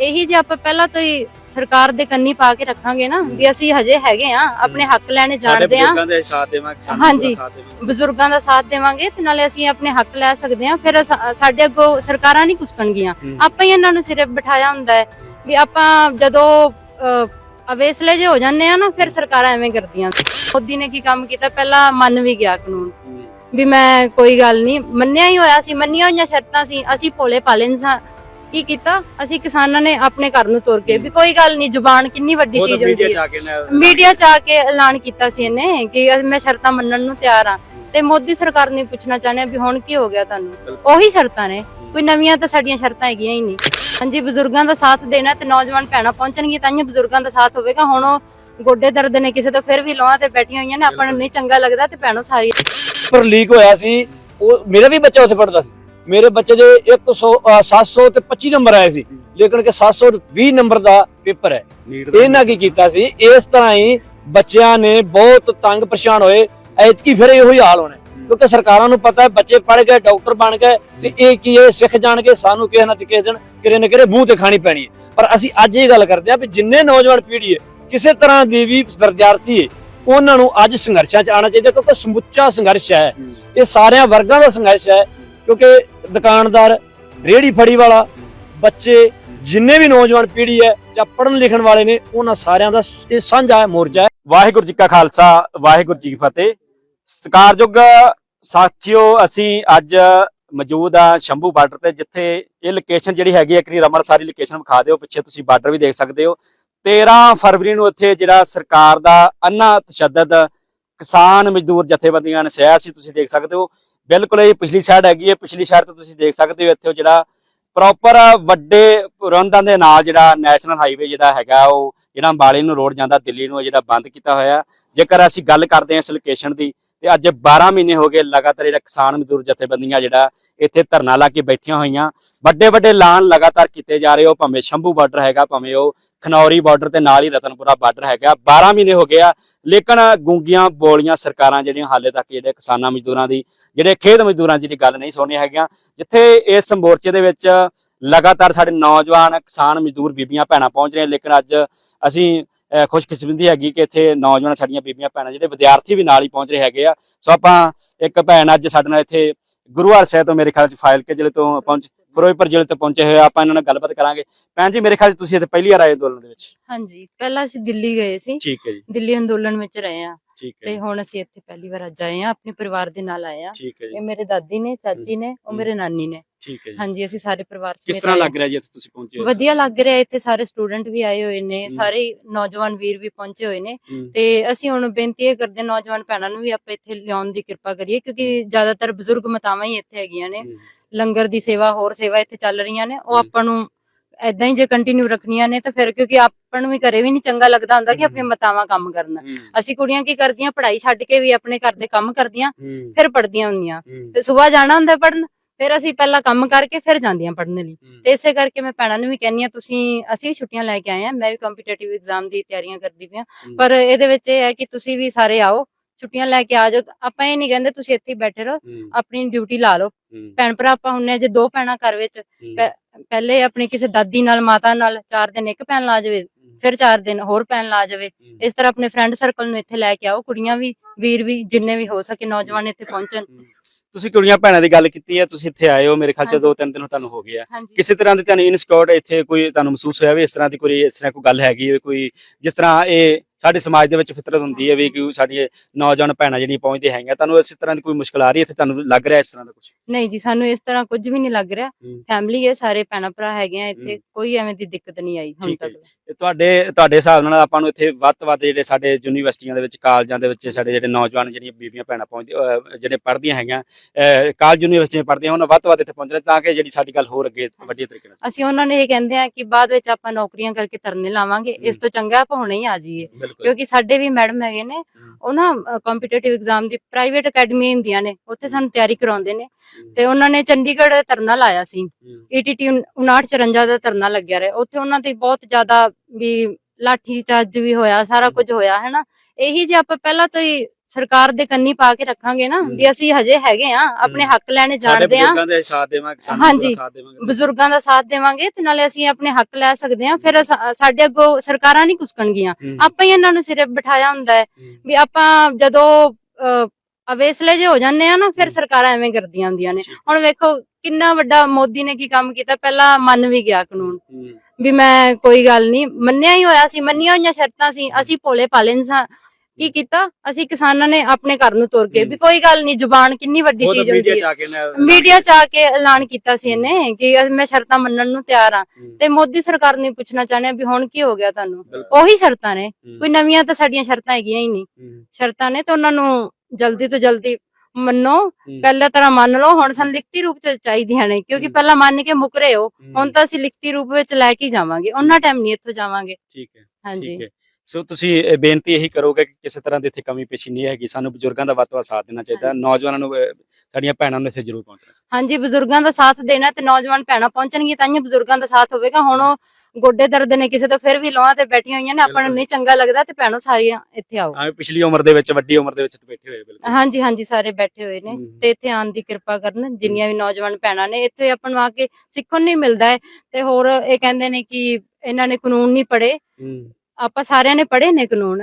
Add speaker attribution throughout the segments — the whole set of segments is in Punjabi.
Speaker 1: ਇਹੀ ਜੇ ਆਪਾਂ ਪਹਿਲਾਂ ਤੋਂ ਹੀ ਸਰਕਾਰ ਦੇ ਕੰਨੀ ਪਾ ਕੇ ਰੱਖਾਂਗੇ ਨਾ ਵੀ ਅਸੀਂ ਹਜੇ ਹੈਗੇ ਆ ਆਪਣੇ ਹੱਕ ਲੈਣੇ ਜਾਣਦੇ ਆ
Speaker 2: ਬਜ਼ੁਰਗਾਂ ਦੇ ਸਾਥ ਦੇਵਾਂ ਕਿਸਾਨਾਂ
Speaker 1: ਹਾਂਜੀ। ਬਜ਼ੁਰਗਾਂ ਦਾ ਸਾਥ ਦੇਵਾਂਗੇ ਤੇ ਨਾਲੇ ਅਸੀਂ ਆਪਣੇ ਹੱਕ ਲੈ ਸਕਦੇ ਆ ਫਿਰ ਸਾਡੇ ਅੱਗੋਂ ਸਰਕਾਰਾਂ ਨਹੀਂ ਕੁਚਕਣਗੀਆਂ
Speaker 2: ਹੂੰ।
Speaker 1: ਆਪਾਂ ਹੀ ਇਹਨਾਂ ਨੂੰ ਸਿਰਫ ਬਿਠਾਇਆ ਹੁੰਦਾ ਹੈ ਵੀ ਆਪਾਂ ਜਦੋਂ ਅਵੇਸਲੇ ਜੇ ਹੋ ਜਾਂਦੇ ਆ ਨਾ ਫਿਰ ਸਰਕਾਰਾਂ ਐਵੇਂ ਕਰਦੀਆਂ। ਮੋਦੀ ਨੇ ਕੀ ਕੰਮ ਕੀਤਾ? ਪਹਿਲਾਂ ਮੰਨ ਵੀ ਗਿਆ ਕਾਨੂੰਨ। ਵੀ ਮੈਂ ਕੋਈ ਗੱਲ ਨਹੀਂ ਮੰਨਿਆ ਹੀ ਹੋਇਆ ਸੀ ਮੰਨੀਆਂ ਹੋਈਆਂ ਸ਼ਰਤਾਂ ਸੀ ਅਸੀਂ ਭੋਲੇ ਭਾਲੇ ਇਨਸਾਨ ਕੀ ਕੀਤਾ? ਅਸੀਂ ਕਿਸਾਨਾਂ ਨੇ ਆਪਣੇ ਘਰ ਨੂੰ ਤੋਰ ਕੇ ਵੀ ਕੋਈ ਗੱਲ ਨਹੀਂ ਜ਼ੁਬਾਨ ਕਿੰਨੀ ਵੱਡੀ ਚੀਜ਼ ਹੁੰਦੀ ਹੈ। ਮੀਡੀਆ ਚ ਆ ਕੇ ਐਲਾਨ ਕੀਤਾ ਸੀ ਇਹਨੇ ਕਿ ਮੈਂ ਸ਼ਰਤਾਂ ਮੰਨਣ ਨੂੰ ਤਿਆਰ ਆ ਤੇ ਮੋਦੀ ਸਰਕਾਰ ਨੇ ਪੁੱਛਣਾ ਚਾਹੁੰਦੇ ਆ ਵੀ ਹੁਣ ਕੀ ਹੋ ਗਿਆ ਤੁਹਾਨੂੰ। ਉਹੀ ਸ਼ਰਤਾਂ ਨੇ। ਕੋਈ ਨਵੀਆਂ ਤਾਂ ਸਾਡੀਆਂ ਸ਼ਰਤਾਂ ਹੈਗੀਆਂ ਹੀ ਨਹੀਂ। ਹਾਂਜੀ ਬਜ਼ੁਰਗਾਂ ਦਾ ਸਾਥ ਦੇਣਾ ਤੇ ਨੌਜਵਾਨ ਭੈਣਾਂ ਪਹੁੰਚਣਗੀਆਂ ਤਾਂ ਹੀ ਬਜ਼ੁਰਗਾਂ ਦਾ ਸਾਥ ਹੋਵੇਗਾ। ਹੁਣ ਉਹ ਗੋਡੇ ਦਰਦ ਨੇ ਕਿਸੇ ਤੋਂ ਫਿਰ ਵੀ ਲੋਹਾਂ ਤੇ ਬੈਠੀਆਂ ਹੋਈਆਂ ਨੇ। ਆਪਾਂ ਨੂੰ ਨਹੀਂ ਚੰਗਾ ਲੱਗਦਾ ਤੇ ਭੈਣੋ ਸਾਰੀ
Speaker 3: ਪੇਪਰ ਲੀਕ ਹੋਇਆ ਸੀ। ਉਹ ਮੇਰਾ ਵੀ ਬੱਚਾ ਉੱਥੇ ਪੜਦਾ ਸੀ। ਮੇਰੇ ਬੱਚੇ ਦੇ 100 ਅ, 700 ਤੇ 25 ਨੰਬਰ ਆਏ ਸੀ। ਲੇਕਿਨ ਕਿ 720 ਨੰਬਰ ਦਾ ਪੇਪਰ ਹੈ। ਇਹਨਾਂ ਕੀ ਕੀਤਾ ਸੀ? ਇਸ ਤਰ੍ਹਾਂ ਹੀ ਬੱਚਿਆਂ ਨੇ ਬਹੁਤ ਤੰਗ ਪਰੇਸ਼ਾਨ ਹੋਏ। ਐਤਕੀ ਫਿਰ ਇਹੋ ਹੀ ਹਾਲ ਹੋਣਾ। ਕਿਉਂਕਿ ਸਰਕਾਰਾਂ ਨੂੰ ਪਤਾ ਹੈ ਬੱਚੇ ਪੜ੍ਹ ਗਏ ਡਾਕਟਰ ਬਣ ਗਏ ਤੇ ਇਹ ਕੀ ਇਹ ਸਿੱਖ ਜਾਣਗੇ ਸਾਨੂੰ ਕਿਸੇ ਨਾ ਕਿਸੇ ਦਿਨ ਕਿਰੇ ਨਾ ਕਿਰੇ ਮੂੰਹ ਤੇ ਖਾਣੀ ਪੈਣੀ ਹੈ। ਪਰ ਅਸੀਂ ਅੱਜ ਇਹ ਗੱਲ ਕਰਦੇ ਹਾਂ ਵੀ ਜਿੰਨੇ ਨੌਜਵਾਨ ਪੀੜ੍ਹੀ ਹੈ ਕਿਸੇ ਤਰ੍ਹਾਂ ਦੀ ਵੀ ਵਿਦਿਆਰਥੀ ਹੈ ਉਹਨਾਂ ਨੂੰ ਅੱਜ ਸੰਘਰਸ਼ਾਂ 'ਚ ਆਉਣਾ ਚਾਹੀਦਾ ਕਿਉਂਕਿ ਸਮੁੱਚਾ ਸੰਘਰਸ਼ ਹੂੰ। ਇਹ ਸਾਰਿਆਂ ਵਰਗਾਂ ਦਾ ਸੰਘਰਸ਼ ਹੈ ਕਿਉਂਕਿ ਦੁਕਾਨਦਾਰ ਰੇੜੀ ਫੜੀ ਵਾਲਾ, ਬੱਚੇ ਜਿੰਨੇ ਵੀ ਨੌਜਵਾਨ ਪੀੜ੍ਹੀ ਹੈ, ਜਾਂ ਪੜ੍ਹਨ ਲਿਖਣ ਵਾਲੇ ਨੇ, ਉਹਨਾਂ ਸਾਰਿਆਂ ਦਾ ਇਹ ਸਾਂਝਾ ਮੋਰਚਾ ਹੈ।
Speaker 2: ਵਾਹਿਗੁਰੂ ਜੀ ਕਾ ਖਾਲਸਾ, ਵਾਹਿਗੁਰੂ ਜੀ ਕੀ ਫਤਿਹ। ਸਤਿਕਾਰਯੋਗ ਸਾਥੀਓ, ਅਸੀਂ ਅੱਜ ਮੌਜੂਦ ਆ ਸ਼ੰਭੂ ਬਾਰਡਰ ਤੇ, ਜਿੱਥੇ ਇਹ ਲੋਕੇਸ਼ਨ ਜਿਹੜੀ ਹੈਗੀ ਹੈ, ਇੱਕ ਵਾਰੀ ਸਾਰੀ ਲੋਕੇਸ਼ਨ ਵਿਖਾ ਦਿਓ, ਪਿੱਛੇ ਤੁਸੀਂ ਬਾਰਡਰ ਵੀ ਦੇਖ ਸਕਦੇ ਹੋ। 13 ਫਰਵਰੀ ਨੂੰ ਇੱਥੇ ਜਿਹੜਾ ਸਰਕਾਰ ਦਾ ਅੰਨਾ ਤਸ਼ੱਦਦ, ਕਿਸਾਨ ਮਜ਼ਦੂਰ ਜਥੇਬੰਦੀਆਂ ਨੇ ਸਿਆ ਸੀ, ਤੁਸੀਂ ਦੇਖ ਸਕਦੇ ਹੋ। ਬਿਲਕੁਲ ਇਹ ਪਿਛਲੀ ਸਾਈਡ ਹੈਗੀ ਹੈ, ਪਿਛਲੀ ਸਾਈਡ ਤੋਂ ਤੁਸੀਂ ਦੇਖ ਸਕਦੇ ਹੋ ਇੱਥੇ ਜਿਹੜਾ ਪ੍ਰੋਪਰ ਵੱਡੇ ਰੰਦਾਂ ਦੇ ਨਾਲ ਜਿਹੜਾ ਨੈਸ਼ਨਲ ਹਾਈਵੇ ਜਿਹੜਾ ਹੈਗਾ, ਉਹ ਜਿਹੜਾ ਅੰਬਾਲੇ ਨੂੰ ਰੋਡ ਜਾਂਦਾ, ਦਿੱਲੀ ਨੂੰ ਜਿਹੜਾ ਬੰਦ ਕੀਤਾ ਹੋਇਆ। ਜੇਕਰ ਅਸੀਂ ਗੱਲ ਕਰਦੇ ਹਾਂ ਇਸ ਲੋਕੇਸ਼ਨ ਦੀ, ਤੇ ਅੱਜ 12 ਮਹੀਨੇ ਹੋ ਗਏ ਲਗਾਤਾਰ ਜਿਹੜਾ ਕਿਸਾਨ ਮਜ਼ਦੂਰ ਜਥੇਬੰਦੀਆਂ ਜਿਹੜਾ ਇੱਥੇ ਧਰਨਾ ਲਾ ਕੇ ਬੈਠੀਆਂ ਹੋਈਆਂ। ਵੱਡੇ ਵੱਡੇ ਐਲਾਨ ਲਗਾਤਾਰ ਕੀਤੇ ਜਾ ਰਹੇ ਹੋ ਭਾਵੇਂ ਸ਼ੰਭੂ ਬਾਰਡਰ ਹੈਗਾ, ਭਾਵੇਂ ਉਹ ਖਨੌਰੀ ਬਾਰਡਰ ਤੇ ਨਾਲ ਹੀ ਰਤਨਪੁਰਾ ਬਾਰਡਰ ਹੈਗਾ। 12 ਮਹੀਨੇ ਹੋ ਗਏ ਆ ਲੇਕਿਨ ਗੂੰਗੀਆਂ ਬੋਲੀਆਂ ਸਰਕਾਰਾਂ ਜਿਹੜੀਆਂ ਹਾਲੇ ਤੱਕ ਜਿਹੜੇ ਕਿਸਾਨਾਂ ਮਜ਼ਦੂਰਾਂ ਦੀ ਜਿਹੜੇ ਖੇਤ ਮਜ਼ਦੂਰਾਂ ਦੀ ਗੱਲ ਨਹੀਂ ਸੁਣੀਆਂ ਹੈਗੀਆਂ ਜਿੱਥੇ ਇਸ ਮੋਰਚੇ ਦੇ ਵਿੱਚ ਲਗਾਤਾਰ ਸਾਡੇ ਨੌਜਵਾਨ ਕਿਸਾਨ ਮਜ਼ਦੂਰ ਬੀਬੀਆਂ ਭੈਣਾਂ ਪਹੁੰਚ ਰਹੀਆਂ। ਲੇਕਿਨ ਅੱਜ ਅਸੀਂ ਅਹ, ਖੁਸ਼ਕਿਸਮਤੀ ਹੈਗੀ ਕਿ ਇੱਥੇ ਨੌਜਵਾਨ ਸਾਡੀਆਂ ਬੀਬੀਆਂ ਭੈਣਾਂ ਜਿਹੜੇ ਵਿਦਿਆਰਥੀ ਵੀ ਨਾਲ ਹੀ ਪਹੁੰਚ ਰਹੇ ਹੈਗੇ ਆ। ਸੋ ਆਪਾਂ ਇੱਕ ਭੈਣ ਅੱਜ ਸਾਡੇ ਨਾਲ ਇੱਥੇ ਗੁਰੂ ਸਾਹਿਬ ਤੋਂ ਮੇਰੇ ਖਿਆਲ ਚ ਫਾਈਲ ਕੇ ਜ਼ਿਲ੍ਹੇ ਤੋਂ ਪਹੁੰਚ ਫਿਰੋਜ਼ਪੁਰ ਜ਼ਿਲ੍ਹੇ ਤੋਂ ਪਹੁੰਚੇ ਹੋਏ ਆ ਆਪਾਂ ਇਹਨਾਂ ਨਾਲ ਗੱਲਬਾਤ ਕਰਾਂਗੇ। ਭੈਣ ਜੀ ਮੇਰੇ ਖਿਆਲ ਚ ਤੁਸੀਂ ਇੱਥੇ ਪਹਿਲੀ ਵਾਰ ਆਏ ਅੰਦੋਲਨ ਦੇ ਵਿੱਚ।
Speaker 1: ਹਾਂਜੀ ਪਹਿਲਾਂ ਅਸੀਂ ਦਿੱਲੀ ਗਏ ਸੀ।
Speaker 2: ਠੀਕ ਹੈ ਜੀ।
Speaker 1: ਦਿੱਲੀ ਅੰਦੋਲਨ ਵਿੱਚ ਰਹੇ ਆ।
Speaker 2: ਠੀਕ ਹੈ
Speaker 1: ਤੇ ਹੁਣ ਅਸੀਂ ਇੱਥੇ ਪਹਿਲੀ ਵਾਰ ਅੱਜ ਆਏ ਆ ਆਪਣੇ ਪਰਿਵਾਰ ਦੇ ਨਾਲ ਆਏ ਆ
Speaker 2: ਠੀਕ ਹੈ
Speaker 1: ਇਹ
Speaker 2: ਜੀ
Speaker 1: ਮੇਰੇ ਦਾਦੀ ਨੇ ਚਾਚੀ ਨੇ ਉਹ। ਮੇਰੇ ਨਾਨੀ ਨੇ।
Speaker 2: ਠੀਕ ਹੈ ਜੀ।
Speaker 1: ਹਾਂਜੀ ਅਸੀਂ ਸਾਰੇ ਪਰਿਵਾਰ
Speaker 2: ਕਿਸ
Speaker 1: ਸਮੇਤ
Speaker 2: ਤਰ੍ਹਾਂ
Speaker 1: ਆਏ
Speaker 2: ਲੱਗ ਰਿਹਾ ਜੀ ਇੱਥੇ ਤੁਸੀਂ ਪਹੁੰਚੇ
Speaker 1: ਹਾਂ।
Speaker 2: ਹੋ?
Speaker 1: ਵਧੀਆ ਲੱਗ ਰਿਹਾ ਇੱਥੇ ਸਾਰੇ ਸਟੂਡੈਂਟ ਵੀ ਆਏ ਹੋਏ ਨੇ
Speaker 2: ਹਮ।
Speaker 1: ਸਾਰੇ ਨੌਜਵਾਨ ਵੀਰ ਵੀ ਪਹੁੰਚੇ ਹੋਏ ਨੇ।
Speaker 2: ਹੂੰ,
Speaker 1: ਤੇ ਅਸੀਂ ਹੁਣ ਬੇਨਤੀ ਇਹ ਕਰਦੇ ਹਾਂ ਨੌਜਵਾਨ ਭੈਣਾਂ ਨੂੰ ਵੀ ਆਪਾਂ ਇੱਥੇ ਲਿਆਉਣ ਦੀ ਕਿਰਪਾ ਕਰੀਏ ਕਿਉਂਕਿ ਜ਼ਿਆਦਾਤਰ ਬਜ਼ੁਰਗ ਮਾਤਾਵਾਂ ਹੀ ਇੱਥੇ ਹੈਗੀਆਂ ਨੇ।
Speaker 2: ਹੂੰ,
Speaker 1: ਲੰਗਰ ਦੀ ਸੇਵਾ ਹੋਰ ਸੇਵਾ ਇੱਥੇ ਚੱਲ ਰਹੀਆਂ ਨੇ। ਉਹ
Speaker 2: ਹਮ।
Speaker 1: ਆਪਾਂ ਨੂੰ ਐਦਾਂ ਹੀ ਜੇ ਕੰਟੀਨਿਊ ਰੱਖਣੀਆਂ ਨੇ ਤਾਂ ਫਿਰ ਕਿਉਂਕਿ ਆਪਾਂ ਨੂੰ ਵੀ ਘਰੇ ਵੀ ਨਹੀਂ ਚੰਗਾ ਲੱਗਦਾ ਹੁੰਦਾ ਕਿ ਆਪਣੀ। ਮਾਤਾਵਾਂ ਕੰਮ ਕਰਨ। ਅਸੀਂ ਕੁੜੀਆਂ ਕੀ ਕਰਦੀਆਂ ਪੜ੍ਹਾਈ ਛੱਡ ਕੇ ਵੀ ਆਪਣੇ ਘਰ ਦੇ ਕੰਮ ਕਰਦੀਆਂ ਫਿਰ ਪੜ੍ਹਦੀਆਂ ਹੁੰਦੀਆਂ। ਤੇ ਸਵੇਰ ਜਾਣਾ ਹੁੰਦਾ ਪੜਨ ਫਿਰ ਅਸੀਂ ਪਹਿਲਾਂ ਕੰਮ ਕਰਕੇ ਫਿਰ ਜਾਂਦੀਆਂ ਪੜਨ ਲਈ। ਤੇ ਇਸੇ ਕਰਕੇ ਮੈਂ ਭੈਣਾਂ ਨੂੰ ਵੀ ਕਹਿੰਨੀ ਆ ਤੁਸੀਂ ਅਸੀਂ ਛੁੱਟੀਆਂ ਲੈ ਕੇ ਆਏ ਆ ਮੈਂ ਵੀ ਕੰਪੀਟੀਟਿਵ ਐਗਜ਼ਾਮ ਦੀ ਤਿਆਰੀਆਂ ਕਰਦੀ ਪਈ ਆ
Speaker 2: ਹੂੰ।
Speaker 1: ਪਰ ਇਹਦੇ ਵਿੱਚ ਇਹ ਹੈ ਕਿ ਤੁਸੀਂ ਵੀ ਸਾਰੇ ਆਓ ਛੁੱਟੀਆਂ ਲੈ ਕੇ ਆ ਜਾਓ। ਆਪਾਂ ਇਹ ਨਹੀਂ ਕਹਿੰਦੇ ਤੁਸੀਂ ਇੱਥੇ ਹੀ ਬੈਠੇ ਰਹੋ ਆਪਣੀ ਡਿਊਟੀ ਲਾ ਲਓ। ਭੈਣ ਭਰਾ ਆਪਾਂ ਹੁੰਨੇ ਜੇ ਦੋ ਭੈਣਾਂ ਘਰ ਵਿੱਚ ਪਹਿਲੇ ਆਪਣੀ ਕਿਸੇ ਦਾਦੀ ਨਾਲ ਮਾਤਾ ਨਾਲ ਚਾਰ ਦਿਨ ਇੱਕ ਭੈਣ ਲਾ ਜਾਵੇ ਫਿਰ ਚਾਰ ਦਿਨ ਹੋਰ ਭੈਣ ਲਾ ਜਾਵੇ। ਇਸ ਤਰ੍ਹਾਂ ਆਪਣੇ ਫਰੈਂਡ ਸਰਕਲ ਨੂੰ ਇੱਥੇ ਲੈ ਕੇ ਆਓ ਕੁੜੀਆਂ ਵੀ ਵੀਰ ਵੀ ਜਿੰਨੇ ਵੀ ਹੋ ਸਕੇ ਨੌਜਵਾਨ ਇੱਥੇ ਪਹੁੰਚਣ।
Speaker 2: ਤੁਸੀਂ ਕੁੜੀਆਂ ਭੈਣਾਂ ਦੀ ਗੱਲ ਕੀਤੀ ਹੈ ਤੁਸੀਂ ਇੱਥੇ ਆਏ ਹੋ ਮੇਰੇ ਖਿਆਲ ਚ। ਦੋ ਤਿੰਨ ਦਿਨ ਤੁਹਾਨੂੰ ਹੋ ਗਏ ਆ
Speaker 1: ਹਾਂਜੀ।
Speaker 2: ਕਿਸੇ ਤਰ੍ਹਾਂ ਦੀ ਤੁਹਾਨੂੰ ਇਨਸਿਕਿਉਰ ਇੱਥੇ ਕੋਈ ਤੁਹਾਨੂੰ ਮਹਿਸੂਸ ਹੋਇਆ ਵੀ ਇਸ ਤਰ੍ਹਾਂ ਦੀ ਕੋਈ ਇਸ ਤਰ੍ਹਾਂ ਕੋਈ ਗੱਲ ਹੈਗੀ ਹੈ ਕੋਈ ਜਿਸ ਤਰ੍ਹਾਂ ਇਹ ਸਾਡੇ ਸਮਾਜ ਦੇ ਵਿੱਚ ਫਿਤਰਤ ਹੁੰਦੀ ਹੈ ਵੀ ਕਿ ਸਾਡੀ ਨੌਜਵਾਨ ਭੈਣਾਂ ਜਿਹੜੀਆਂ ਪਹੁੰਚਦੇ ਹੈਗੀਆਂ ਤੁਹਾਨੂੰ ਇਸ ਤਰ੍ਹਾਂ ਦੀ ਕੋਈ ਮੁਸ਼ਕਲ ਆ ਰਹੀ ਹੈ? ਇੱਥੇ ਤੁਹਾਨੂੰ ਲੱਗ ਰਿਹਾ ਇਸ ਤਰ੍ਹਾਂ ਦਾ ਕੁਝ
Speaker 1: ਨਹੀਂ ਜੀ ਸਾਨੂੰ ਇਸ ਤਰ੍ਹਾਂ ਕੁਝ ਵੀ ਨਹੀਂ ਲੱਗ ਰਿਹਾ। ਫੈਮਿਲੀ ਹੈ ਸਾਰੇ ਭੈਣਾਂ ਭਰਾ ਹੈਗੇ ਆ ਇੱਥੇ। ਕੋਈ ਐਵੇਂ ਦੀ ਦਿੱਕਤ ਨਹੀਂ ਆਈ ਹੁਣ ਤੱਕ।
Speaker 2: ਤੁਹਾਡੇ ਤੁਹਾਡੇ ਹਿਸਾਬ ਨਾਲ ਆਪਾਂ ਨੂੰ ਇੱਥੇ ਵੱਧ ਤੋਂ ਵੱਧ ਜਿਹੜੇ ਸਾਡੇ ਯੂਨੀਵਰਸਿਟੀਆਂ ਦੇ ਵਿੱਚ ਕਾਲਜਾਂ ਦੇ ਵਿੱਚ ਸਾਡੇ ਜਿਹੜੇ ਨੌਜਵਾਨ ਜਿਹੜੀਆਂ ਬੀਬੀਆਂ ਭੈਣਾਂ ਪਹੁੰਚਦੇ ਜਿਹੜੇ ਪੜ੍ਹਦੀਆਂ ਹੈਗੀਆਂ ਕਾਲਜ ਯੂਨੀਵਰਸਿਟੀਆਂ ਪੜ੍ਹਦੀਆਂ ਉਹਨਾਂ ਵੱਧ ਤੋਂ ਵੱਧ ਇੱਥੇ ਪਹੁੰਚਣ ਤਾਂ ਕਿ ਜਿਹੜੀ ਸਾਡੀ ਗੱਲ ਹੋਰ ਅੱਗੇ ਵੱਡੀ ਤਰੀਕੇ ਨਾਲ
Speaker 1: ਅਸੀਂ ਉਹਨਾਂ ਨੇ ਇਹ ਕਹਿੰਦੇ ਆ ਕਿ ਬਾਅਦ ਵਿੱਚ ਆਪਾਂ ਨੌਕਰੀਆਂ ਕਰਕੇ ਧਰਨੇ ਲਾਵਾਂਗੇ। ਇਸ ਤੋਂ ਚੰਗਾ ਆਪਾਂ ਹੁਣੇ ਹੀ ਆ ਜਾਈਏ। ਕਿਉਂਕਿ ਸਾਡੇ ਵੀ ਮੈਡਮ ਹੈਗੇ ਨੇ ਉਹ ਨਾ ਕੰਪੀਟੀਟਿਵ ਐਗਜ਼ਾਮ ਦੀ ਪ੍ਰਾਈਵੇਟ ਅਕੈਡਮੀ ਹੁੰਦੀਆਂ ਨੇ ਉੱਥੇ ਸਾਨੂੰ ਤਿਆਰੀ ਕਰਾਉਂਦੇ ਨੇ। ਤੇ ਉਹਨਾਂ ਨੇ ਚੰਡੀਗੜ੍ਹ ਧਰਨਾ ਲਾਇਆ ਸੀ। ਈਟੀਟੀ 5954 ਦਾ ਧਰਨਾ ਲੱਗਿਆ ਰਿਹਾ। ਉੱਥੇ ਉਹਨਾਂ ਤੇ ਬਹੁਤ ਜ਼ਿਆਦਾ ਵੀ ਲਾਠੀ ਚਾਰਜ ਵੀ ਹੋਇਆ ਸਾਰਾ ਕੁਝ ਹੋਇਆ ਹੈ ਨਾ ਇਹੀ ਜੇ ਆਪਾਂ ਪਹਿਲਾਂ ਤੋਂ ਹੀ ਸਰਕਾਰ ਦੇ ਕੰਨੀ ਪਾ ਕੇ ਰੱਖਾਂਗੇ ਨਾ। ਵੀ ਅਸੀਂ ਹਜੇ ਹੈਗੇ ਆ ਆਪਣੇ। ਹੱਕ ਲੈਣੇ ਜਾਣਦੇ ਆ
Speaker 2: ਬਜ਼ੁਰਗਾਂ ਦੇ ਸਾਥ ਦੇਵਾਂਗੇ ਸਾਨੂੰ
Speaker 1: ਹਾਂਜੀ।
Speaker 2: ਪੂਰਾ ਸਾਥ ਦੇਵਾਂਗੇ
Speaker 1: ਬਜ਼ੁਰਗਾਂ ਦਾ ਸਾਥ ਦੇਵਾਂਗੇ ਤੇ ਨਾਲੇ ਅਸੀਂ ਆਪਣੇ ਹੱਕ ਲੈ ਸਕਦੇ ਆ ਫਿਰ ਸਾਡੇ ਅੱਗੋਂ ਸਰਕਾਰਾਂ ਨਹੀਂ ਕੁਸਕਣਗੀਆਂ ਆਪਾਂ ਹੀ ਇਹਨਾਂ ਨੂੰ ਸਿਰੇ ਬਿਠਾਇਆ ਹੁੰਦਾ ਹੈ ਵੀ ਆਪਾਂ ਜਦੋਂ ਅਵੇਸਲੇ ਜੇ ਹੋ ਜਾਂਦੇ ਆ ਨਾ ਫਿਰ। ਸਰਕਾਰਾਂ ਐਵੇਂ ਕਰਦੀਆਂ ਹੁੰਦੀਆਂ ਨੇ। ਹੁਣ ਵੇਖੋ ਕਿੰਨਾ ਵੱਡਾ ਮੋਦੀ ਨੇ ਕੀ ਕੰਮ ਕੀਤਾ ਪਹਿਲਾਂ ਮੰਨ ਵੀ ਗਿਆ ਕਾਨੂੰਨ ਵੀ ਮੈਂ ਕੋਈ ਗੱਲ ਨਹੀਂ ਮੰਨਿਆ ਹੀ ਹੋਇਆ ਸੀ ਮੰਨੀਆਂ ਹੋਈਆਂ ਸ਼ਰਤਾਂ ਸੀ ਅਸੀਂ ਭੋਲੇ ਭਾਲੇ ਇਨਸਾਨ ਕੀ ਕੀਤਾ? ਅਸੀਂ ਕਿਸਾਨਾਂ ਨੇ ਆਪਣੇ ਘਰ ਨੂੰ ਤੁਰ ਕੇ। ਵੀ ਕੋਈ ਗੱਲ ਨਹੀਂ ਜ਼ੁਬਾਨ ਕਿੰਨੀ ਵੱਡੀ ਚੀਜ਼ ਹੁੰਦੀ ਹੈ। ਮੀਡੀਆ ਚ ਆ ਕੇ ਐਲਾਨ ਕੀਤਾ ਸੀ ਇਹਨੇ ਕਿ ਮੈਂ ਸ਼ਰਤਾਂ ਮੰਨਣ ਨੂੰ ਤਿਆਰ ਆ ਤੇ ਮੋਦੀ ਸਰਕਾਰ ਨੂੰ ਪੁੱਛਣਾ ਚਾਹੁੰਦੇ ਆ ਵੀ ਹੁਣ ਕੀ ਹੋ ਗਿਆ ਤੁਹਾਨੂੰ। ਉਹੀ ਸ਼ਰਤਾਂ ਨੇ। ਕੋਈ ਨਵੀਆਂ ਤਾਂ ਸਾਡੀਆਂ ਸ਼ਰਤਾਂ ਹੈਗੀਆਂ ਹੀ ਨਹੀਂ। ਸ਼ਰਤਾਂ ਨੇ ਤੇ ਉਹਨਾਂ ਨੂੰ ਜਲਦੀ ਤੋਂ ਜਲਦੀ ਮੰਨੋ। ਪਹਿਲਾਂ ਤਰ੍ਹਾਂ ਮੰਨ ਲਓ ਹੁਣ ਸਾਨੂੰ ਲਿਖਤੀ ਰੂਪ ਚ ਚਾਹੀਦੀਆਂ ਨੇ ਕਿਉਂਕਿ। ਪਹਿਲਾਂ ਮੰਨ ਕੇ ਮੁਕਰੇ ਹੋ।
Speaker 2: ਹੂੰ,
Speaker 1: ਹੁਣ ਤਾਂ ਅਸੀਂ ਲਿਖਤੀ ਰੂਪ ਵਿੱਚ ਲੈ ਕੇ ਜਾਵਾਂਗੇ। ਉਹਨਾਂ ਟਾਈਮ ਨਹੀਂ ਇੱਥੋਂ ਜਾਵਾਂਗੇ।
Speaker 2: ਠੀਕ ਹੈ।
Speaker 1: ਹਾਂਜੀ।
Speaker 2: ਸੋ ਤੁਸੀਂ ਇਹ ਬੇਨਤੀ ਇਹੀ ਕਰੋਗੇ ਕਿ ਕਿਸੇ ਤਰ੍ਹਾਂ ਦੀ ਇੱਥੇ ਕਮੀ ਪੇਸ਼ੀ ਨਹੀਂ ਹੈਗੀ। ਸਾਨੂੰ ਬਜ਼ੁਰਗਾਂ ਦਾ ਵੱਧ ਤੋਂ ਵੱਧ ਸਾਥ ਦੇਣਾ ਚਾਹੀਦਾ। ਨੌਜਵਾਨਾਂ ਨੂੰ ਅਹ, ਸਾਡੀਆਂ ਭੈਣਾਂ ਨੂੰ ਇੱਥੇ ਜ਼ਰੂਰ ਪਹੁੰਚਣਾ
Speaker 1: ਹਾਂਜੀ ਬਜ਼ੁਰਗਾਂ ਦਾ ਸਾਥ ਦੇਣਾ ਤੇ ਨੌਜਵਾਨ ਭੈਣਾਂ ਪਹੁੰਚਣਗੀਆਂ ਤਾਂ ਹੀ ਬਜ਼ੁਰਗਾਂ ਦਾ ਸਾਥ ਹੋਵੇਗਾ। ਹੁਣ ਉਹ ਗੋਡੇ ਦਰਦ ਨੇ ਕਿਸੇ ਤੋਂ ਫਿਰ ਵੀ ਲੋਹਾਂ ਤੇ ਬੈਠੀਆਂ ਹੋਈਆਂ ਨੇ ਆਪਾਂ ਨੂੰ। ਨਹੀਂ ਚੰਗਾ ਲੱਗਦਾ ਤੇ ਭੈਣੋ ਸਾਰੀਆਂ ਇੱਥੇ ਆਓ।
Speaker 2: ਆਵੇਂ ਪਿਛਲੀ ਉਮਰ ਦੇ ਵਿੱਚ ਵੱਡੀ ਉਮਰ ਦੇ ਵਿੱਚ ਤੇ ਬੈਠੇ ਹੋਏ ਬਿਲਕੁਲ।
Speaker 1: ਹਾਂਜੀ ਹਾਂਜੀ ਸਾਰੇ ਬੈਠੇ ਹੋਏ ਨੇ। ਤੇ ਇੱਥੇ ਆਉਣ ਦੀ ਕਿਰਪਾ ਕਰਨ ਜਿੰਨੀਆਂ ਵੀ ਨੌਜਵਾਨ ਭੈਣਾਂ ਨੇ ਇੱਥੇ ਆਪਾਂ ਨੂੰ ਆ ਕੇ ਸਿੱਖਣ ਨਹੀਂ ਮਿਲਦਾ ਹੈ। ਤੇ ਹੋਰ ਇਹ ਕਹਿੰਦੇ ਨੇ ਕਿ ਇਹਨਾਂ ਨੇ ਕਾਨੂੰਨ ਨਹੀਂ ਪੜ੍ਹੇ।
Speaker 2: ਹੂੰ,
Speaker 1: ਆਪਾਂ ਸਾਰਿਆਂ ਨੇ ਪੜ੍ਹੇ ਨੇ ਕਾਨੂੰਨ।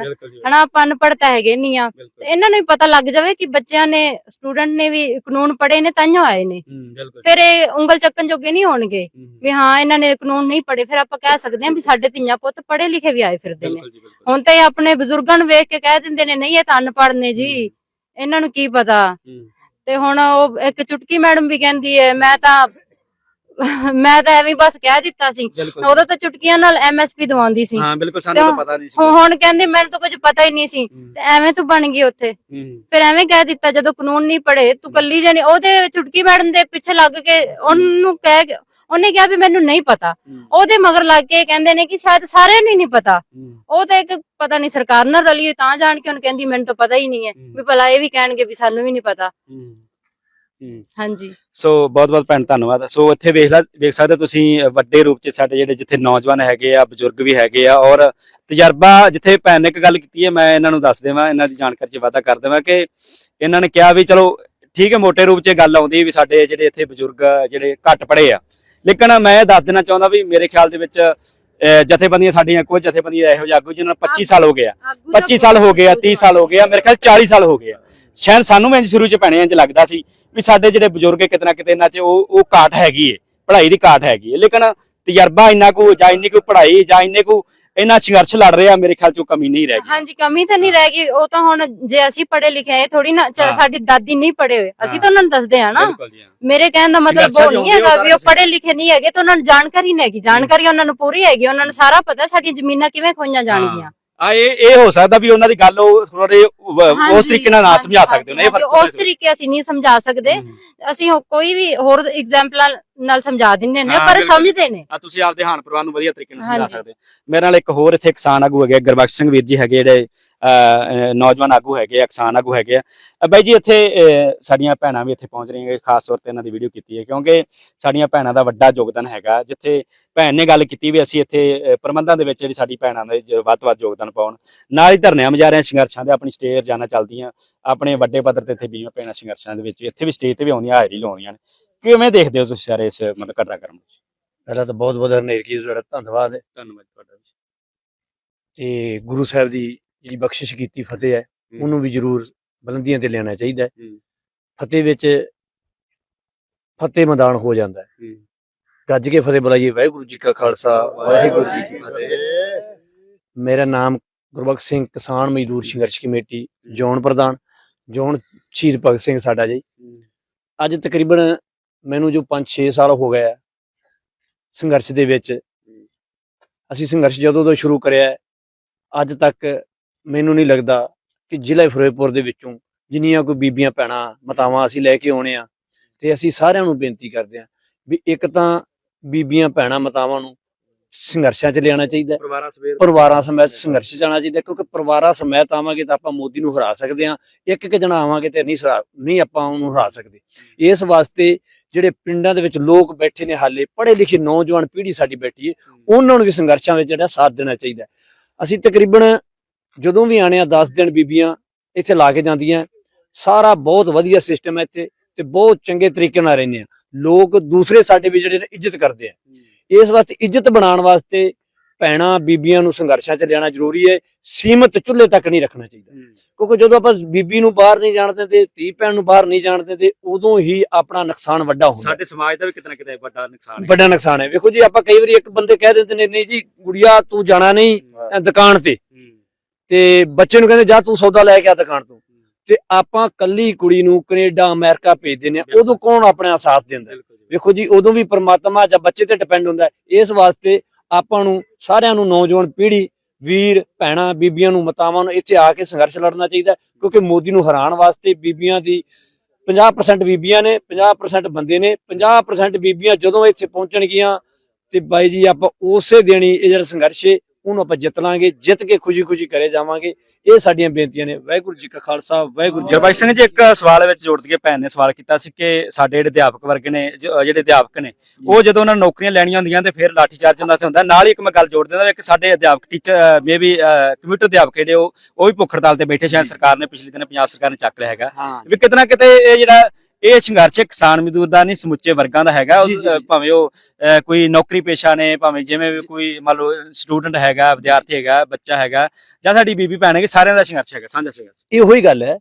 Speaker 1: ਹਨਾ ਆਪਾਂ ਅਨਪੜ੍ਹ ਤਾਂ ਹੈਗੇ ਨਹੀਂ ਆ। ਤੇ ਇਹਨਾਂ ਨੂੰ ਵੀ ਪਤਾ ਲੱਗ ਜਾਵੇ ਕਿ ਬੱਚਿਆਂ ਨੇ ਸਟੂਡੈਂਟ ਨੇ ਵੀ ਕਾਨੂੰਨ ਪੜ੍ਹੇ ਨੇ ਤਾਂਹੀਓ ਆਏ ਨੇ। ਫਿਰ ਇਹ ਉਂਗਲ ਚੱਕਣ ਜੋਗੇ ਨਹੀਂ ਹੋਣਗੇ ਵੀ ਹਾਂ ਇਹਨਾਂ ਨੇ ਕਾਨੂੰਨ ਨਹੀਂ ਪੜ੍ਹੇ। ਫਿਰ ਆਪਾਂ ਕਹਿ ਸਕਦੇ ਹਾਂ ਵੀ ਸਾਡੇ ਧੀਆਂ ਪੁੱਤ ਪੜ੍ਹੇ ਲਿਖੇ ਵੀ ਆਏ ਫਿਰਦੇ ਨੇ। ਹੁਣ ਤਾਂ ਇਹ ਆਪਣੇ ਬਜ਼ੁਰਗਾਂ ਨੂੰ ਵੇਖ ਕੇ ਕਹਿ ਦਿੰਦੇ ਨੇ ਨਹੀਂ ਇਹ ਤਾਂ ਅਨਪੜ੍ਹ ਨੇ ਜੀ। ਇਹਨਾਂ ਨੂੰ ਕੀ ਪਤਾ? ਤੇ ਹੁਣ ਉਹ ਇੱਕ ਚੁਟਕੀ ਮੈਡਮ ਵੀ ਕਹਿੰਦੀ ਹੈ ਮੈਂ ਤਾਂ ਮੈਂ ਤਾਂ ਐਵੇਂ ਬਸ ਕਹਿ ਦਿੱਤਾ ਸੀ।
Speaker 2: ਬਿਲਕੁਲ
Speaker 1: ਉਦੋਂ ਤਾਂ ਚੁਟਕੀਆਂ ਨਾਲ ਐਮਐਸਪੀ ਦਵਾਉਂਦੀ ਸੀ।
Speaker 2: ਹਾਂ ਬਿਲਕੁਲ ਸਾਨੂੰ
Speaker 1: ਤਾਂ
Speaker 2: ਪਤਾ ਨਹੀਂ ਸੀ।
Speaker 1: ਹੁਣ ਹੁਣ ਕਹਿੰਦੇ ਮੈਨੂੰ ਤਾਂ ਕੁਝ ਪਤਾ ਹੀ ਨਹੀਂ ਸੀ।
Speaker 2: ਹੂੰ,
Speaker 1: ਤੇ ਐਵੇਂ ਤੂੰ ਬਣ ਗਈ ਉੱਥੇ।
Speaker 2: ਹੂੰ,
Speaker 1: ਫਿਰ ਐਵੇਂ ਕਹਿ ਦਿੱਤਾ ਜਦੋਂ ਕਾਨੂੰਨ ਨਹੀਂ ਪੜ੍ਹੇ ਤੂੰ ਕੱਲੀ ਜਣੀ ਉਹਦੇ ਚੁਟਕੀ ਮੈਡਮ ਦੇ ਪਿੱਛੇ ਲੱਗ ਕੇ ਉਹਨੂੰ ਕਹਿ ਕੇ- ਉਹਨੇ ਕਿਹਾ ਵੀ ਮੈਨੂੰ ਨਹੀਂ ਪਤਾ।
Speaker 2: ਹੂੰ,
Speaker 1: ਉਹਦੇ ਮਗਰ ਲੱਗ ਕੇ ਕਹਿੰਦੇ ਨੇ ਕਿ ਸ਼ਾਇਦ ਸਾਰਿਆਂ ਨੂੰ ਹੀ ਨਹੀਂ ਪਤਾ।
Speaker 2: ਹੂੰ,
Speaker 1: ਉਹ ਤਾਂ ਇੱਕ ਪਤਾ ਨਹੀਂ ਸਰਕਾਰ ਨਾਲ ਰਲੀ ਹੋਈ ਤਾਂ ਜਾਣ ਕੇ ਉਹਨੂੰ ਕਹਿੰਦੀ ਮੈਨੂੰ ਤਾਂ ਪਤਾ ਹੀ ਨਹੀਂ ਹੈ
Speaker 2: ਹੂੰ।
Speaker 1: ਵੀ ਭਲਾ ਇਹ ਵੀ ਕਹਿਣਗੇ ਵੀ ਸਾਨੂੰ ਵੀ ਨਹੀਂ ਪਤਾ।
Speaker 2: ਹੂੰ।
Speaker 1: ਹਾਂਜੀ।
Speaker 2: ਸੋ ਬਹੁਤ ਬਹੁਤ ਭੈਣ ਧੰਨਵਾਦ। ਸੋ ਇੱਥੇ ਵੇਖ ਲਾ ਵੇਖ ਸਕਦੇ ਹੋ ਤੁਸੀਂ ਵੱਡੇ ਰੂਪ ਚ ਸਾਡੇ ਜਿਹੜੇ ਜਿੱਥੇ ਨੌਜਵਾਨ ਹੈਗੇ ਆ ਬਜ਼ੁਰਗ ਵੀ ਹੈਗੇ ਆ ਔਰ ਤਜਰਬਾ ਜਿੱਥੇ ਭੈਣ ਨੇ ਇੱਕ ਗੱਲ ਕੀਤੀ ਹੈ ਮੈਂ ਇਹਨਾਂ ਨੂੰ ਦੱਸ ਦੇਵਾਂ ਇਹਨਾਂ ਦੀ ਜਾਣਕਾਰੀ ਚ ਵਾਧਾ ਕਰ ਦੇਵਾਂ ਕਿ ਇਹਨਾਂ ਨੇ ਕਿਹਾ ਵੀ ਚਲੋ ਠੀਕ ਹੈ ਮੋٹے ਰੂਪ ਚ ਗੱਲ ਆਉਂਦੀ ਵੀ ਸਾਡੇ ਜਿਹੜੇ ਇੱਥੇ ਬਜ਼ੁਰਗ ਜਿਹੜੇ ਘੱਟ ਪੜੇ ਆ। ਲੇਕਿਨ ਮੈਂ ਦੱਸ ਦੇਣਾ ਚਾਹੁੰਦਾ ਵੀ ਮੇਰੇ ਖਿਆਲ ਦੇ ਵਿੱਚ ਜਥੇਬੰਦੀਆਂ ਸਾਡੀਆਂ ਕੁਝ ਜਥੇਬੰਦੀਆਂ ਇਹੋ ਜਿਹੇ ਆਗੂ ਜਿਨ੍ਹਾਂ ਨੂੰ 25 ਸਾਲ ਹੋ ਗਏ ਆ। 25 ਸਾਲ ਹੋ ਗਏ ਆ 30 ਸਾਲ ਹੋ ਗਏ ਆ ਮੇਰੇ ਖਿਆਲ 40 ਸਾਲ ਹੋ ਗਏ ਆ। ਸ਼ਾਇਦ ਸਾਨੂੰ ਵੀ ਇੰਝ ਸ਼ੁਰੂ ਚ ਪੈਣੇ ਇੰਜ ਲੱਗਦਾ ਸੀ ਵੀ ਸਾਡੇ ਜਿਹੜੇ ਬਜ਼ੁਰਗ ਹੈ ਕਿਤੇ ਇਹਨਾਂ 'ਚ ਉਹ ਉਹ ਘਾਟ ਹੈਗੀ ਏ ਪੜ੍ਹਾਈ ਦੀ ਘਾਟ ਹੈਗੀ ਏ। ਲੇਕਿਨ ਤਜਰਬਾ ਇੰਨਾ ਕੁ ਜਾਂ ਇੰਨੀ ਕੁ ਪੜ੍ਹਾਈ ਜਾਂ ਇੰਨੇ ਕੁ ਇਹਨਾਂ ਸੰਘਰਸ਼ ਲੜ ਰਹੇ ਆ ਮੇਰੇ ਖਿਆਲ 'ਚ ਕਮੀ ਨਹੀਂ ਰਹਿ ਗਈ।
Speaker 1: ਹਾਂਜੀ ਕਮੀ ਤਾਂ ਨਹੀਂ ਰਹਿ ਗਈ। ਉਹ ਤਾਂ ਹੁਣ ਜੇ ਅਸੀਂ ਪੜ੍ਹੇ ਲਿਖੇ ਆ ਥੋੜੀ ਨਾ। ਸਾਡੀ ਦਾਦੀ ਨਹੀਂ ਪੜ੍ਹੇ ਹੋਏ। ਅਸੀਂ। ਤਾਂ ਉਹਨਾਂ ਨੂੰ ਦੱਸਦੇ ਆ ਨਾ।
Speaker 2: ਬਿਲਕੁਲ ਜੀ ਹਾਂ।
Speaker 1: ਮੇਰੇ ਕਹਿਣ ਦਾ ਮਤਲਬ
Speaker 2: ਸੰਘਰਸ਼ਾਂ
Speaker 1: ਉਹ
Speaker 2: ਚ
Speaker 1: ਨਹੀਂ ਹੈਗਾ ਵੀ ਉਹ ਪੜ੍ਹੇ ਲਿਖੇ ਨਹੀਂ ਹੈਗੇ ਤਾਂ ਉਹਨਾਂ ਨੂੰ ਜਾਣਕਾਰੀ ਨਹੀਂ ਹੈਗੀ। ਜਾਣਕਾਰੀ ਉਹਨਾਂ ਨੂੰ ਪੂਰੀ ਹੈਗੀ ਉਹਨਾਂ ਨੂੰ ਸਾਰਾ ਪਤਾ ਸਾਡੀਆਂ ਜ਼ਮੀਨਾਂ ਕਿਵੇਂ ਖੋਈਆਂ ਜਾਣਗੀਆਂ।
Speaker 2: ਆ ਇਹ ਇਹ ਹੋ ਸਕਦਾ ਵੀ ਉਹਨਾਂ ਦੀ ਗੱਲ ਉਹ ਥੋੜੇ ਉਸ ਤਰੀਕੇ ਨਾਲ ਨਾ ਸਮਝਾ ਸਕਦੇ ਨਾ ਇਹ ਫ਼ਰਕ
Speaker 1: ਉਸ ਤਰੀਕੇ ਅਸੀਂ ਨਹੀਂ ਸਮਝਾ ਸਕਦੇ। ਅਸੀਂ ਕੋਈ ਵੀ ਹੋਰ ਐਗਜ਼ਾਮਪਲਾਂ ਨਾਲ ਸਮਝਾ ਦਿੰਦੇ ਨੇ ਪਰ। ਸਮਝਦੇ ਨੇ
Speaker 2: ਆ ਤੁਸੀਂ ਆਪਦੇ ਹਾਨ ਪਰਿਵਾਰ ਨੂੰ ਵਧੀਆ ਤਰੀਕੇ ਨਾਲ ਸਮਝਾ। ਸਕਦੇ ਮੇਰੇ ਨਾਲ ਇੱਕ ਹੋਰ ਇੱਥੇ ਕਿਸਾਨ ਆਗੂ ਹੈਗੇ ਗੁਰਬਖਸ਼ ਸਿੰਘ ਵੀਰ ਜੀ ਹੈਗੇ ਜਿਹੜੇ ਨੌਜਵਾਨ ਆਗੂ ਹੈਗੇ ਆ ਕਿਸਾਨ ਆਗੂ ਹੈਗੇ ਆ। ਬਾਈ ਜੀ ਇੱਥੇ ਸਾਡੀਆਂ ਭੈਣਾਂ ਵੀ ਇੱਥੇ ਪਹੁੰਚ ਰਹੀਆਂ ਖਾਸ ਤੌਰ ਤੇ ਇਹਨਾਂ ਦੀ ਵੀਡੀਓ ਕੀਤੀ ਹੈ ਕਿਉਂਕਿ ਸਾਡੀਆਂ ਭੈਣਾਂ ਦਾ ਵੱਡਾ ਯੋਗਦਾਨ ਹੈਗਾ। ਜਿੱਥੇ ਭੈਣ ਨੇ ਗੱਲ ਕੀਤੀ ਵੀ ਅਸੀਂ ਇੱਥੇ ਪ੍ਰਬੰਧਾਂ ਦੇ ਵਿੱਚ ਜਿਹੜੀ ਸਾਡੀ ਭੈਣਾਂ ਦੇ ਜ- ਵੱਧ ਤੋਂ ਵੱਧ ਯੋਗਦਾਨ ਪਾਉਣ। ਨਾਲ ਹੀ ਧਰਨਿਆਂ ਮੁਜ਼ਾਹਰਿਆਂ ਸੰਘਰਸ਼ਾਂ ਦੇ ਆਪਣੀ ਸਟੇਜ ਰੋਜ਼ਾਨਾ ਚੱਲਦੀਆਂ ਆਪਣੇ ਵੱਡੇ ਪੱਧਰ ਤੇ ਇੱਥੇ ਬੀਮਾ ਭੈਣਾਂ ਸੰਘਰਸ਼ਾਂ ਦੇ ਵਿੱਚ ਇੱਥੇ ਵੀ ਸਟੇਜ ਤੇ ਵੀ ਆਉਂਦੀਆਂ ਹਾਜ਼ਰੀ ਲਾਉਂਦੀਆਂ ਨੇ। ਕਿਵੇਂ ਦੇਖਦੇ ਹੋ ਤੁਸੀਂ ਸਾਰੇ ਇਸ ਮਤਲਬ ਘਟਨਾਕ੍ਰਮ ਨੂੰ?
Speaker 3: ਪਹਿਲਾਂ ਤਾਂ ਬਹੁਤ ਬਹੁਤ ਹਰਨੇਰ ਕੀ ਤੁਹਾਡਾ ਧੰਨਵਾਦ ਹੈ।
Speaker 2: ਧੰਨਵਾਦ ਤੁਹਾਡਾ
Speaker 3: ਤੇ ਗੁਰੂ ਸਾਹਿਬ ਦੀ ਜਿਹੜੀ ਬਖਸ਼ਿਸ਼ ਕੀਤੀ ਫਤਿਹ ਹੈ ਉਹਨੂੰ ਵੀ ਜ਼ਰੂਰ ਬੁਲੰਦੀਆਂ ਤੇ ਲੈਣਾ ਚਾਹੀਦਾ ਹੈ। ਫਤਿਹ ਵਿੱਚ ਫਤਿਹ ਮੈਦਾਨ ਹੋ ਜਾਂਦਾ ਹੈ। ਗੱਜ ਕੇ ਫਤਿਹ ਬੁਲਾਈਏ। ਵਾਹਿਗੁਰੂ ਜੀ ਕਾ ਖਾਲਸਾ ਵਾਹਿਗੁਰੂ ਜੀ ਕੀ ਫਤਿਹ। ਮੇਰਾ ਨਾਮ ਗੁਰਬਖਸ਼ ਸਿੰਘ ਕਿਸਾਨ ਮਜ਼ਦੂਰ ਸੰਘਰਸ਼ ਕਮੇਟੀ ਜ਼ੋਨ ਪ੍ਰਧਾਨ ਜ਼ੋਨ ਸ਼ਹੀਦ ਭਗਤ ਸਿੰਘ ਸਾਡਾ ਜੀ। ਅੱਜ ਤਕਰੀਬਨ ਮੈਨੂੰ ਜੋ 5-6 ਸਾਲ ਹੋ ਗਏ ਆ ਸੰਘਰਸ਼ ਦੇ ਵਿੱਚ ਅਸੀਂ ਸੰਘਰਸ਼ ਜਦੋਂ ਤੋਂ ਸ਼ੁਰੂ ਕਰਿਆ ਅੱਜ ਤੱਕ ਮੈਨੂੰ ਨਹੀਂ ਲੱਗਦਾ ਕਿ ਜ਼ਿਲ੍ਹਾ ਫਿਰੋਜ਼ਪੁਰ ਦੇ ਵਿੱਚੋਂ ਜਿੰਨੀਆਂ ਕੋਈ ਬੀਬੀਆਂ ਭੈਣਾਂ ਮਤਾਵਾਂ ਅਸੀਂ ਲੈ ਕੇ ਆਉਣੇ ਆ ਤੇ ਅਸੀਂ ਸਾਰਿਆਂ ਨੂੰ ਬੇਨਤੀ ਕਰਦੇ ਆ ਵੀ ਇੱਕ ਤਾਂ ਬੀਬੀਆਂ ਭੈਣਾਂ ਮਤਾਵਾਂ ਨੂੰ ਸੰਘਰਸ਼ਾਂ 'ਚ ਲਿਆਉਣਾ ਚਾਹੀਦਾ।
Speaker 2: ਪਰਿਵਾਰਾਂ
Speaker 3: ਸਮੇਤ ਸੰਘਰਸ਼ 'ਚ ਜਾਣਾ ਚਾਹੀਦਾ ਕਿਉਂਕਿ ਪਰਿਵਾਰਾਂ ਸਮੇਤ ਆਵਾਂਗੇ ਤਾਂ ਆਪਾਂ ਮੋਦੀ ਨੂੰ ਹਰਾ ਸਕਦੇ ਹਾਂ ਇੱਕ ਇੱਕ ਜਣਾ ਆਵਾਂਗੇ ਤੇ ਨਹੀਂ ਨਹੀਂ ਆਪਾਂ ਉਹਨੂੰ ਹਰਾ ਸਕਦੇ ਇਸ ਵਾਸਤੇ ਜਿਹੜੇ ਪਿੰਡਾਂ ਦੇ ਵਿੱਚ ਲੋਕ ਬੈਠੇ ਨੇ ਹਾਲੇ ਪੜ੍ਹੇ ਲਿਖੇ ਨੌਜਵਾਨ ਪੀੜ੍ਹੀ ਸਾਡੀ ਬੈਠੀ ਹੈ ਉਹਨਾਂ ਨੂੰ ਵੀ ਸੰਘਰਸ਼ਾਂ ਵਿੱਚ ਜਿਹੜਾ ਸਾਥ ਦੇਣਾ ਚਾਹੀਦਾ। ਅਸੀਂ ਤਕਰੀਬਨ ਜਦੋਂ ਵੀ ਆਣੇ ਆ 10 ਦਿਨ ਬੀਬੀਆਂ ਇੱਥੇ ਲਾ ਕੇ ਜਾਂਦੀਆਂ। ਸਾਰਾ ਬਹੁਤ ਵਧੀਆ ਸਿਸਟਮ ਹੈ ਇੱਥੇ ਤੇ ਬਹੁਤ ਚੰਗੇ ਤਰੀਕੇ ਨਾਲ ਰਹਿੰਦੇ ਆ। ਲੋਕ ਦੂਸਰੇ ਸਾਡੇ ਵੀ ਜਿਹੜੇ ਨੇ ਇੱਜ਼ਤ ਕਰਦੇ ਆ। ਇਸ ਵਾਸਤੇ ਇੱਜ਼ਤ ਬਣਾਉਣ ਵਾਸਤੇ ਭੈਣਾਂ ਬੀਬੀਆਂ ਨੂੰ ਸੰਘਰਸ਼ਾਂ 'ਚ ਲਿਆਉਣਾ ਜ਼ਰੂਰੀ ਹੈ। ਸੀਮਤ ਚੁੱਲ੍ਹੇ ਤੱਕ ਨਹੀਂ ਰੱਖਣਾ ਚਾਹੀਦਾ। ਕਿਉਂਕਿ ਜਦੋਂ ਆਪਾਂ ਬੀਬੀ ਨੂੰ ਬਾਹਰ ਨਹੀਂ ਜਾਣ ਦਿੰਦੇ ਧੀ ਭੈਣ ਨੂੰ ਬਾਹਰ ਨਹੀਂ ਜਾਣ ਦਿੰਦੇ ਉਦੋਂ ਹੀ ਆਪਣਾ ਨੁਕਸਾਨ ਵੱਡਾ ਹੁੰਦਾ।
Speaker 2: ਸਾਡੇ ਸਮਾਜ ਦਾ ਵੀ ਕਿਤੇ ਨਾ ਕਿਤੇ ਵੱਡਾ ਨੁਕਸਾਨ ਹੈ।
Speaker 3: ਵੱਡਾ ਨੁਕਸਾਨ ਹੈ। ਵੇਖੋ ਜੀ ਆਪਾਂ ਕਈ ਵਾਰੀ ਇੱਕ ਬੰਦੇ ਕਹਿ ਦਿੰਦੇ ਨੇ ਨਹੀਂ ਜੀ ਗੁੜੀਆ ਤੂੰ ਜਾਣਾ ਨਹੀਂ ਦੁਕਾਨ ਤੇ। ਤੇ ਬੱਚੇ ਨੂੰ ਕਹਿੰਦੇ ਜਾ ਤੂੰ ਸੌਦਾ ਲੈ ਕੇ ਆ ਦੁਕਾਨ ਤੋਂ। ਤੇ ਆਪਾਂ ਕੱਲੀ ਕੁੜੀ ਨੂੰ ਕੈਨੇਡਾ ਅਮਰੀਕਾ ਭੇਜ ਦਿੰਦੇ ਆ ਉਦੋਂ ਕੌਣ ਆਪਣਾ ਸਾਥ ਦਿੰਦਾ। ਵੇਖੋ ਜੀ ਉਦੋਂ ਵੀ ਪ੍ਰਮਾਤਮਾ ਜਾਂ ਬੱਚੇ ਤੇ ਡਿਪੈਂਡ ਹੁੰਦਾ। ਇਸ ਵਾਸਤੇ ਆਪਾਂ ਨੂੰ ਸਾਰਿਆਂ ਨੂੰ ਨੌਜਵਾਨ ਪੀੜ੍ਹੀ ਵੀਰ ਭੈਣਾਂ ਬੀਬੀਆਂ ਨੂੰ ਮਤਾਵਾਂ ਨੂੰ ਇੱਥੇ ਆ ਕੇ ਸੰਘਰਸ਼ ਲੜਨਾ ਚਾਹੀਦਾ ਕਿਉਂਕਿ ਮੋਦੀ ਨੂੰ ਹਰਾਉਣ ਵਾਸਤੇ ਬੀਬੀਆਂ ਦੀ 50% ਬੀਬੀਆਂ ਨੇ 50% ਬੰਦੇ ਨੇ 50% ਬੀਬੀਆਂ ਜਦੋਂ ਇੱਥੇ ਪਹੁੰਚਣਗੀਆਂ ਤੇ ਬਾਈ ਜੀ ਆਪਾਂ ਉਸੇ ਦੇਣੀ ਇਹ ਜਿਹੜਾ ਸੰਘਰਸ਼ ਹੈ ਉਹਨੂੰ ਆਪਾਂ ਜਿੱਤ ਲਾਂਗੇ ਜਿੱਤ ਕੇ ਖੁਸ਼ੀ-ਖੁਸ਼ੀ ਕਰੇ ਜਾਵਾਂਗੇ। ਇਹ ਸਾਡੀਆਂ ਬੇਨਤੀਆਂ ਨੇ। ਵਾਹਿਗੁਰੂ ਜੀ ਕਾ ਖਾਲਸਾ ਵਾਹਿਗੁਰੂ ਜੀ
Speaker 2: ਗੁਰਬਾਈ ਸਿੰਘ ਜੀ ਇੱਕ ਸਵਾਲ ਵਿੱਚ ਜੋੜ ਦਈਏ ਭੈਣ ਨੇ ਸਵਾਲ ਕੀਤਾ ਸੀ ਕਿ ਸਾਡੇ ਜਿਹੜੇ ਅਧਿਆਪਕ ਵਰਗ ਨੇ ਜਿਹੜੇ ਅਧਿਆਪਕ ਨੇ ਉਹ ਜਦੋਂ ਉਹਨਾਂ ਨੂੰ ਨੌਕਰੀਆਂ ਲੈਣੀਆਂ ਹੁੰਦੀਆਂ ਤੇ ਫਿਰ ਲਾਠੀ ਚਾਰਜ ਹੁੰਦਾ ਤੇ ਹੁੰਦਾ। ਨਾਲ ਹੀ ਇੱਕ ਮੈਂ ਗੱਲ ਜੋੜ ਦਿੰਦਾ ਇੱਕ ਸਾਡੇ ਅਧਿਆਪਕ ਟੀਚਰ ਮੇ ਵੀ ਕਮਿਊਨਿਟੀ ਅਧਿਆਪਕ ਜਿਹੜੇ ਉਹ ਉਹ ਵੀ ਭੁੱਖ ਹੜਤਾਲ ਤੇ ਬੈਠੇ ਸ਼ਾਇਦ ਸਰਕਾਰ ਨੇ ਪਿਛਲੇ ਦਿਨ ਪੰਜਾਬ ਸਰਕਾਰ ਨੇ ਚੱਕ ਲਿਆ ਹੈਗਾ। ਵੀ ਕਿਤੇ ਨਾ ਕਿਤੇ ਇਹ ਜਿਹੜਾ ਇਹ ਸੰਘਰਸ਼ ਕਿਸਾਨ ਮਜ਼ਦੂਰ ਦਾ ਨਹੀਂ ਸਮੁੱਚੇ ਵਰਗਾਂ ਦਾ ਹੈਗਾ। ਭਾਵੇਂ ਉਹ ਕੋਈ ਨੌਕਰੀ ਪੇਸ਼ਾ ਨੇ ਭਾਵੇਂ ਜਿਵੇਂ ਵੀ ਕੋਈ ਮੰਨ ਲਓ ਸਟੂਡੈਂਟ ਹੈਗਾ ਵਿਦਿਆਰਥੀ ਹੈਗਾ ਬੱਚਾ ਹੈਗਾ ਜਾਂ ਸਾਡੀ ਬੀਬੀ ਭੈਣ ਹੈਗੀ ਸਾਰਿਆਂ ਦਾ ਸੰਘਰਸ਼ ਹੈਗਾ ਸਾਂਝਾ ਸੰਘਰਸ਼
Speaker 3: ਇਹੋ ਹੀ ਗੱਲ ਹੈ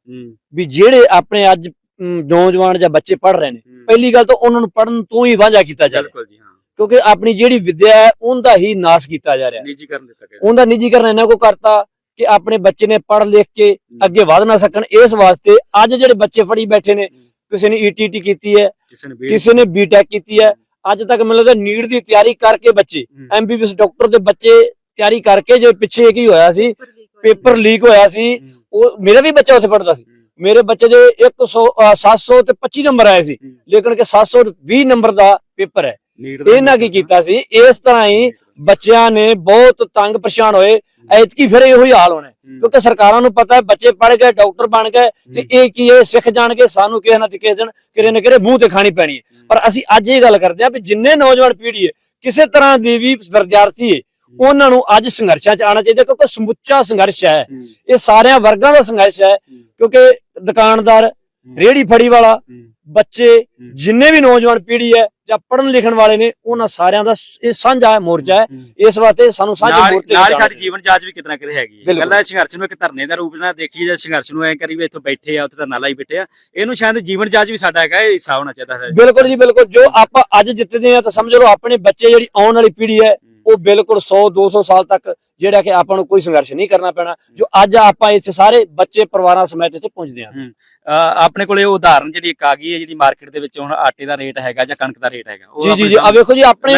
Speaker 3: ਵੀ ਜਿਹੜੇ ਆਪਣੇ ਅੱਜ ਨੌਜਵਾਨ ਜਾਂ ਬੱਚੇ ਪੜ ਰਹੇ ਨੇ ਪਹਿਲੀ ਗੱਲ ਤਾਂ ਉਹਨਾਂ ਨੂੰ ਪੜਨ ਤੋਂ ਹੀ ਵਾਂਝਾ ਕੀਤਾ ਜਾ ਰਿਹਾ।
Speaker 2: ਬਿਲਕੁਲ ਜੀ ਹਾਂ।
Speaker 3: ਕਿਉਂਕਿ ਆਪਣੀ ਜਿਹੜੀ ਵਿੱਦਿਆ ਹੈ ਉਹਦਾ ਹੀ ਨਾਸ ਕੀਤਾ ਜਾ ਰਿਹਾ।
Speaker 2: ਨਿੱਜੀਕਰਨ ਦਿੱਤਾ ਗਿਆ।
Speaker 3: ਉਹਦਾ ਨਿੱਜੀਕਰਨ ਇਹਨਾਂ ਕੋ ਕਰਤਾ ਕਿ ਆਪਣੇ ਬੱਚੇ ਨੇ ਪੜ ਲਿਖ ਕੇ ਅੱਗੇ ਵਧ ਨਾ ਸਕਣ। ਇਸ ਵਾਸਤੇ ਅੱਜ ਜਿਹੜੇ ਬੱਚੇ ਫੜੀ ਬੈਠੇ ਨੇ ਕਿਸੇ ਨੇ ਈਟੀਟੀ ਕੀਤੀ ਹੈ
Speaker 2: ਕਿਸੇ ਨੇ
Speaker 3: ਬੀਟੈਕ ਕੀਤੀ ਹੈ ਅੱਜ ਤੱਕ ਮੈਨੂੰ ਲੱਗਦਾ ਨੀਟ ਦੀ ਤਿਆਰੀ ਕਰਕੇ ਬੱਚੇ। ਐਮਬੀਬੀਐਸ ਡਾਕਟਰ ਦੇ ਬੱਚੇ ਤਿਆਰੀ ਕਰਕੇ ਜੇ ਪਿੱਛੇ ਕੀ ਹੋਇਆ ਸੀ ਪੇਪਰ ਲੀਕ ਹੋਇਆ ਸੀ ਉਹ ਮੇਰਾ ਵੀ ਬੱਚਾ ਉੱਥੇ ਪੜਦਾ ਸੀ। ਮੇਰੇ ਬੱਚੇ ਦੇ 100 ਅ, 700 ਤੇ 25 ਨੰਬਰ ਆਏ ਸੀ ਲੇਕਿਨ ਕਿ 720 ਨੰਬਰ ਦਾ ਪੇਪਰ ਹੈ। ਇਹਨਾਂ ਕੀ ਕੀਤਾ ਸੀ ਇਸ ਤਰ੍ਹਾਂ ਹੀ ਬੱਚਿਆਂ ਨੇ ਬਹੁਤ ਤੰਗ ਪਰੇਸ਼ਾਨ ਹੋਏ ਐਤਕੀ ਫਿਰ ਇਹੋ ਹੀ ਹਾਲ ਹੋਣਾ। ਕਿਉਂਕਿ ਸਰਕਾਰਾਂ ਨੂੰ ਪਤਾ ਹੈ ਬੱਚੇ ਪੜ ਗਏ ਡਾਕਟਰ ਬਣ ਗਏ ਤੇ ਇਹ ਕੀ ਇਹ ਸਿੱਖ ਜਾਣਗੇ ਸਾਨੂੰ ਕਿਸੇ ਨਾ ਕਿਸੇ ਦਿਨ ਕਿਰੇ ਨਾ ਕਿਰੇ ਮੂੰਹ ਤੇ ਖਾਣੀ ਪੈਣੀ ਹੈ। ਪਰ ਅਸੀਂ ਅੱਜ ਇਹ ਗੱਲ ਕਰਦੇ ਹਾਂ ਵੀ ਜਿੰਨੇ ਨੌਜਵਾਨ ਪੀੜ੍ਹੀ ਹੈ ਕਿਸੇ ਤਰ੍ਹਾਂ ਦੀ ਵੀ ਵਿਦਿਆਰਥੀ ਹੈ ਉਹਨਾਂ ਨੂੰ ਅੱਜ ਸੰਘਰਸ਼ਾਂ 'ਚ ਆਉਣਾ ਚਾਹੀਦਾ ਕਿਉਂਕਿ ਸਮੁੱਚਾ ਸੰਘਰਸ਼ ਹੂੰ। ਇਹ ਸਾਰਿਆਂ ਵਰਗਾਂ ਦਾ ਸੰਘਰਸ਼ ਹੈ ਕਿਉਂਕਿ ਦੁਕਾਨਦਾਰ ਰੇੜੀ ਫੜੀ ਵਾਲਾ ਬੱਚੇ ਜਿੰਨੇ ਵੀ ਨੌਜਵਾਨ ਪੀੜ੍ਹੀ ਹੈ ਜਾਂ ਪੜ੍ਹਨ ਲਿਖਣ ਵਾਲੇ ਨੇ ਉਹਨਾਂ ਸਾਰਿਆਂ ਦਾ ਇਹ ਸਾਂਝਾ ਹੈ ਮੋਰਚਾ ਹੈ। ਇਸ ਵਾਸਤੇ ਸਾਨੂੰ ਸਾਂਝੇ ਮੋਰਚੇ
Speaker 2: ਨਾਲ ਸਾਡੀ ਜੀਵਨ ਜਾਚ ਵੀ ਕਿਤਨਾ ਕਿਤੇ ਹੈਗੀ ਹੈ। ਗੱਲਾਂ ਸੰਘਰਸ਼ ਨੂੰ ਇੱਕ ਧਰਨੇ ਦਾ ਰੂਪ ਨਾਲ ਦੇਖੀਏ ਜਾਂ ਸੰਘਰਸ਼ ਨੂੰ ਐ ਕਰੀ ਵੀ ਇੱਥੋਂ ਬੈਠੇ ਆ ਉੱਥੇ ਧਰਨਾ ਲਾਈ ਬੈਠੇ ਆ ਇਹਨੂੰ ਸ਼ਾਇਦ ਜੀਵਨ ਜਾਚ ਵੀ ਸਾਡਾ ਹੈਗਾ ਇਹ ਹਿੱਸਾ ਹੋਣਾ ਚਾਹੀਦਾ ਹੈ।
Speaker 3: ਬਿਲਕੁਲ ਜੀ ਬਿਲਕੁਲ। ਜੋ ਆਪਾਂ ਅੱਜ ਜਿੱਤਦੇ ਆ ਤਾਂ ਸਮਝ ਲਓ ਆਪਣੇ ਬੱਚੇ ਜਿਹੜੀ ਆਉਣ ਵਾਲੀ ਪੀੜ੍ਹੀ ਹੈ। ਉਹ ਬਿਲਕੁਲ 100 200 ਸਾਲ ਤੱਕ ਜਿਹੜਾ ਕਿ ਆਪਾਂ ਨੂੰ ਕੋਈ ਸੰਘਰਸ਼ ਨਹੀਂ ਕਰਨਾ ਪੈਣਾ ਜੋ ਅੱਜ ਆਪਾਂ ਇੱਥੇ ਸਾਰੇ ਬੱਚੇ ਪਰਿਵਾਰਾਂ ਸਮੇਤ ਇੱਥੇ ਪਹੁੰਚਦੇ ਆ
Speaker 2: ਆਪਣੇ ਕੋਲੇ ਉਦਾਹਰਨ ਜਿਹੜੀ ਇੱਕ ਆ ਗਈ ਹੈ ਜਿਹੜੀ ਮਾਰਕੀਟ ਦੇ ਵਿੱਚ ਹੁਣ ਆਟੇ ਦਾ ਰੇਟ ਹੈਗਾ ਜਾਂ ਕਣਕ ਦਾ ਰੇਟ ਹੈਗਾ ਉਹ
Speaker 3: ਜੀ ਜੀ ਜੀ। ਆ ਵੇਖੋ ਜੀ ਆਪਣੇ।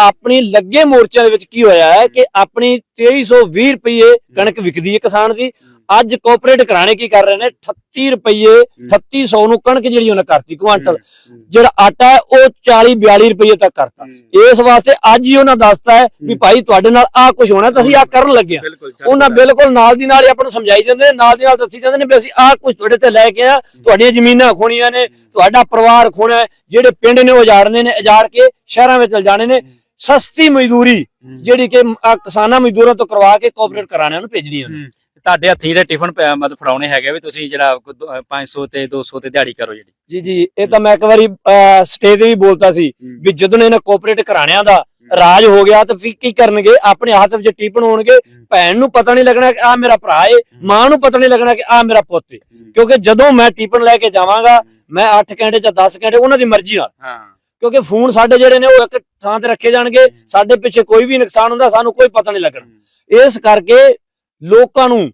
Speaker 3: ਆਪਣੀ ਲੱਗੇ ਮੋਰਚਿਆਂ ਦੇ ਵਿੱਚ ਕੀ ਹੋਇਆ ਹੈ ਕਿ ਆਪਣੀ 2320 ਰੁਪਏ ਕਣਕ ਵਿਕਦੀ ਹੈ ਕਿਸਾਨ ਦੀ। ਅੱਜ ਕੋਆਪਰੇਟ ਕਰਾਣੇ ਕੀ ਕਰ ਰਹੇ ਨੇ? 38 ਰੁਪਏ 3800 ਨੂੰ ਕਣਕ ਜਿਹੜੀ ਉਹਨਾਂ ਕਰਤੀ ਕੁਆਂਟਲ। ਜਿਹੜਾ ਆਟਾ ਹੈ ਉਹ 40 42 ਰੁਪਏ ਤੱਕ ਕਰਤਾ। ਇਸ ਵਾਸਤੇ ਅੱਜ ਹੀ ਉਹਨਾਂ ਦੱਸਤਾ ਹੈ ਵੀ ਭਾਈ ਤੁਹਾਡੇ ਨਾਲ ਆਹ ਕੁਝ ਹੋਣਾ ਤਾਂ ਅਸੀਂ ਆਹ ਕਰਨ ਲੱਗੇ
Speaker 2: ਸਾਡੇ
Speaker 3: ਉਹਨਾਂ। ਬਿਲਕੁਲ ਨਾਲ ਦੀ ਨਾਲ ਹੀ ਆਪਾਂ ਨੂੰ ਸਮਝਾਈ ਜਾਂਦੇ ਨੇ ਨਾਲ ਦੀ ਨਾਲ ਦੱਸੀ ਜਾਂਦੇ ਨੇ ਵੀ ਅਸੀਂ ਆਹ ਕੁਝ ਤੁਹਾਡੇ ਤੇ ਲੈ ਕੇ ਆ ਤੁਹਾਡੀਆਂ ਜ਼ਮੀਨਾਂ ਖੋਣੀਆਂ ਨੇ ਤੁਹਾਡਾ ਪਰਿਵਾਰ ਖੋਣਾ ਜਿਹੜੇ ਪਿੰਡ ਨੇ ਉਹ ਉਜਾੜਨੇ ਨੇ ਉਜਾੜ ਕੇ ਸ਼ਹਿਰਾਂ ਵਿੱਚ ਚਲ ਜਾਣੇ ਨੇ। ਸਸਤੀ ਮਜ਼ਦੂਰੀ ਜਿਹੜੀ ਕਿ ਕਿਸਾਨਾਂ ਮਜ਼ਦੂਰਾਂ ਤੋਂ ਕਰਵਾ ਕੇ ਕੋਆਪਰੇਟ ਕਰਾਣਿਆਂ ਨੂੰ ਭੇਜਣੀ ਹੂੰ।
Speaker 2: ਤੁਹਾਡੇ ਹੱਥੀਂ ਜਿਹੜੇ ਟਿਫਨ ਪ- ਮਤਲਬ ਫੜਾਉਣੇ ਹੈਗੇ ਵੀ ਤੁਸੀਂ ਜਿਹੜਾ ਕੋਈ ਦੋ- ਅਹ 500 ਤੇ 200 ਤੇ ਦਿਹਾੜੀ ਕਰੋ ਜਿਹੜੀ।
Speaker 3: ਜੀ ਜੀ ਇਹ ਤਾਂ ਮੈਂ ਇੱਕ ਵਾਰੀ ਸਟੇਜ ਤੇ ਵੀ ਬੋਲਤਾ ਸੀ ਵੀ ਜਦੋਂ ਇਹਨਾਂ ਕੋਆਪਰੇਟ ਕਰਾਣਿਆਂ ਦਾ ਰਾਜ ਹੋ ਗਿਆ ਤਾਂ ਫਿਰ ਕੀ ਕਰਨਗੇ? ਆਪਣੇ ਹੱਥ ਵਿੱਚ ਟੀਪਣ ਹੋਣਗੇ। ਭੈਣ ਨੂੰ ਪਤਾ ਨਹੀਂ ਲੱਗਣਾ ਕਿ ਆ ਮੇਰਾ ਭਰਾ ਏ ਮਾਂ ਨੂੰ ਪਤਾ ਨਹੀਂ ਲੱਗਣਾ ਕਿ ਆ ਮੇਰਾ ਪੁੱਤ ਏ। ਕਿਉਂਕਿ ਜਦੋਂ ਮੈਂ ਟੀਪਣ ਲੈ ਕੇ ਜਾਵਾਂਗਾ ਮੈਂ 8 ਘੰਟੇ ਜਾਂ 10 ਘੰਟੇ ਉਹਨਾਂ ਦੀ ਮਰਜ਼ੀ ਨਾਲ।
Speaker 2: ਹਾਂ।
Speaker 3: ਕਿਉਂਕਿ ਫੋਨ ਸਾਡੇ ਜਿਹੜੇ ਨੇ ਉਹ ਇੱਕ ਥਾਂ ਤੇ ਰੱਖੇ ਜਾਣਗੇ। ਸਾਡੇ ਪਿੱਛੇ ਕੋਈ ਵੀ ਨੁਕਸਾਨ ਹੁੰਦਾ ਸਾਨੂੰ ਕੋਈ ਪਤਾ ਨਹੀਂ ਲੱਗਣਾ। ਇਸ ਕਰਕੇ ਲੋਕਾਂ ਨੂੰ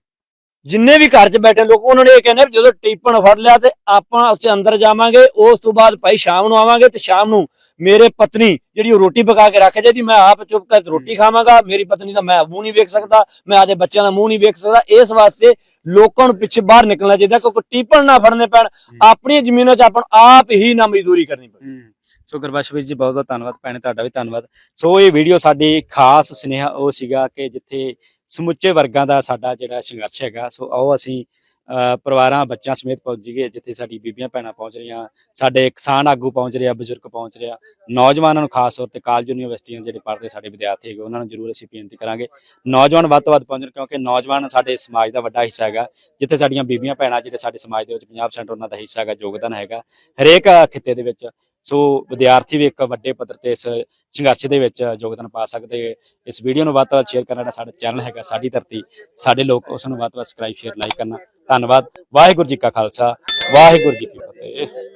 Speaker 3: ਜਿੰਨੇ ਵੀ ਘਰ 'ਚ ਬੈਠੇ ਲੋਕ ਉਹਨਾਂ ਨੇ ਇਹ ਕਹਿੰਦੇ ਜਦੋਂ ਟੀਪਣ ਫੜ ਲਿਆ ਤੇ ਆਪਾਂ ਉੱਥੇ ਅੰਦਰ ਜਾਵਾਂਗੇ ਉਸ ਤੋਂ ਬਾਅਦ ਭਾਈ ਸ਼ਾਮ ਨੂੰ ਆਵਾਂਗੇ ਤੇ ਸ਼ਾਮ ਨੂੰ ਮੇਰੇ ਪਤਨੀ ਜਿਹੜੀ ਉਹ ਰੋਟੀ ਪਕਾ ਕੇ ਰੱਖ ਜਾਂਦੀ ਮੈਂ ਆਪ ਚੁੱਪ ਕਰਕੇ ਰੋਟੀ ਖਾਵਾਂਗਾ ਮੇਰੀ ਪਤਨੀ ਦਾ ਮੈਂ ਮੂੰਹ ਨਹੀਂ ਵੇਖ ਸਕਦਾ ਮੈਂ ਆਦੇ ਬੱਚਿਆਂ ਦਾ ਮੂੰਹ ਨਹੀਂ ਵੇਖ ਸਕਦਾ। ਇਸ ਵਾਸਤੇ ਲੋਕਾਂ ਨੂੰ ਪਿੱਛੇ ਬਾਹਰ ਨਿਕਲਣਾ ਚਾਹੀਦਾ ਕਿਉਂਕਿ ਟੀਪਣ ਨਾ ਫੜਨੇ ਪੈਣ ਆਪਣੀਆਂ ਜ਼ਮੀਨਾਂ 'ਚ ਆਪਾਂ ਆਪ ਹੀ ਨਾ ਮਜ਼ਦੂਰੀ ਕਰਨੀ ਪਵੇ।
Speaker 2: ਸੋ ਗੁਰਬਖਸ਼ ਵੀਰ ਜੀ, ਬਹੁਤ ਬਹੁਤ ਧੰਨਵਾਦ ਭੈਣੇ, ਤੁਹਾਡਾ ਵੀ ਧੰਨਵਾਦ। ਸੋ ਇਹ ਵੀਡੀਓ ਸਾਡੀ ਖਾਸ ਸੁਨੇਹਾ ਉਹ ਸੀਗਾ ਕਿ ਜਿੱਥੇ ਸਮੁੱਚੇ ਵਰਗਾਂ ਦਾ ਸਾਡਾ ਜਿਹੜਾ ਸੰਘਰਸ਼ ਹੈਗਾ, ਸੋ ਆਓ ਅਸੀਂ, ਅਹ, ਪਰਿਵਾਰਾਂ, ਬੱਚਿਆਂ ਸਮੇਤ ਪਹੁੰਚ ਗਏ ਜਿੱਥੇ ਸਾਡੀ ਬੀਬੀਆਂ ਭੈਣਾਂ ਪਹੁੰਚ ਰਹੀਆਂ, ਸਾਡੇ ਕਿਸਾਨ ਆਗੂ ਪਹੁੰਚ ਰਿਹਾ, ਬਜ਼ੁਰਗ ਪਹੁੰਚ ਰਿਹਾ। ਨੌਜਵਾਨਾਂ ਨੂੰ ਖਾਸ ਤੌਰ ਤੇ ਕਾਲਜ ਯੂਨੀਵਰਸਿਟੀਆਂ ਜਿਹੜੇ ਪੜ੍ਹਦੇ ਸਾਡੇ ਵਿਦਿਆਰਥੀ ਹੈਗੇ, ਉਹਨਾਂ ਨੂੰ ਜ਼ਰੂਰ ਅਸੀਂ ਬੇਨਤੀ ਕਰਾਂਗੇ। ਨੌਜਵਾਨ ਵੱਧ ਤੋਂ ਵੱਧ ਪਹੁੰਚਣ, ਕਿਉਂਕਿ ਨੌਜਵਾਨ ਸਾਡੇ ਸਮਾਜ ਦਾ ਵੱਡਾ ਹਿੱਸਾ ਹੈਗਾ, ਜਿੱਥੇ ਸਾਡੀਆਂ ਬੀਬੀਆਂ ਭੈਣਾਂ, ਜਿਹੜੇ ਸਾਡੇ ਸਮਾਜ ਦੇ ਵਿੱਚ 50% ਉਹਨਾਂ ਦਾ ਹਿੱਸਾ ਹੈਗਾ, ਯੋਗਦਾਨ ਹੈਗਾ, ਹਰੇਕ ਖਿੱਤੇ ਦੇ ਵਿੱਚ। ਸੋ ਵਿਦਿਆਰਥੀ ਵੀ ਇੱਕ ਵੱਡੇ ਪੱਧਰ ਤੇ ਇਸ ਸੰਘਰਸ਼ ਦੇ ਵਿੱਚ ਯੋਗਦਾਨ ਪਾ ਸਕਦੇ ਇਸ ਵੀਡੀਓ ਨੂੰ ਵੱਧ ਤੋਂ ਵੱਧ ਸ਼ੇਅਰ ਕਰਨਾ ਸਾਡਾ ਚੈਨਲ ਹੈਗਾ ਸਾਡੀ ਧਰਤੀ। ਸਾਡੇ ਲੋਕ ਉਸ ਨੂੰ ਵੱਧ ਤੋਂ ਵੱਧ ਸਬਸਕ੍ਰਾਈਬ ਸ਼ੇਅਰ ਲਾਈਕ ਕਰਨਾ। ਧੰਨਵਾਦ। ਵਾਹਿਗੁਰੂ ਜੀ ਕਾ ਖਾਲਸਾ। ਵਾਹਿਗੁਰੂ ਜੀ ਕੀ ਫਤਿਹ।